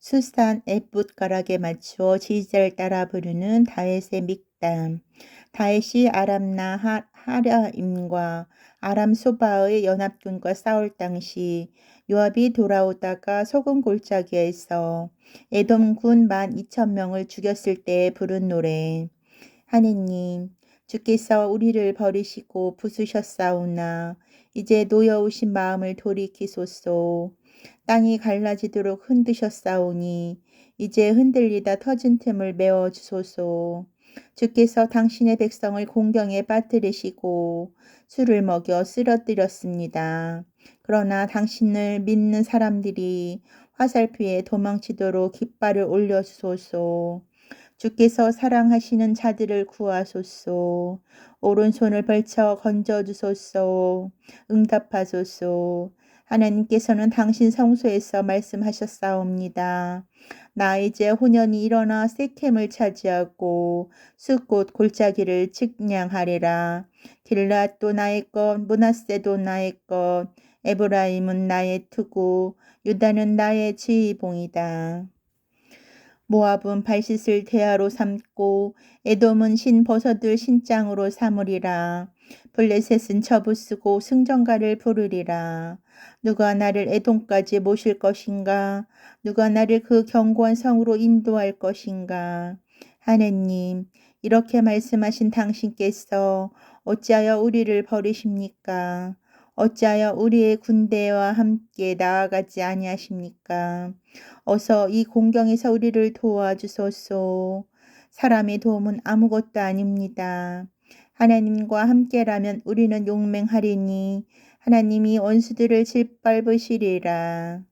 수산 앳붓가락에 맞추어 지지를 따라 부르는 다윗의 믹담. 다윗이 아람 나하 하랴임과 아람 소바의 연합군과 싸울 당시 요압이 돌아오다가 소금 골짜기에서 에돔군 만 이천 명을 죽였을 때 부른 노래. 하느님, 주께서 우리를 버리시고 부수셨사오나 이제 놓여오신 마음을 돌이키소서. 땅이 갈라지도록 흔드셨사오니 이제 흔들리다 터진 틈을 메워 주소서. 주께서 당신의 백성을 공경에 빠뜨리시고 술을 먹여 쓰러뜨렸습니다. 그러나 당신을 믿는 사람들이 화살표에 도망치도록 깃발을 올려주소서. 주께서 사랑하시는 자들을 구하소서. 오른손을 벌쳐 건져주소서. 응답하소서. 하나님께서는 당신 성소에서 말씀하셨사옵니다. 나 이제 혼연이 일어나 세켐을 차지하고 숲곳 골짜기를 측량하리라. 길랏도 나의 것, 문하세도 나의 것, 에브라임은 나의 투구, 유다는 나의 지휘봉이다. 모압은 발짓을 대하로 삼고 에돔은 신 버섯을 신장으로 삼으리라. 블레셋은 저부 쓰고 승전가를 부르리라. 누가 나를 에돔까지 모실 것인가? 누가 나를 그 견고한 성으로 인도할 것인가? 하느님, 이렇게 말씀하신 당신께서 어찌하여 우리를 버리십니까? 어찌하여 우리의 군대와 함께 나아가지 아니하십니까? 어서 이 공경에서 우리를 도와주소서. 사람의 도움은 아무것도 아닙니다. 하나님과 함께라면 우리는 용맹하리니 하나님이 원수들을 짓밟으시리라.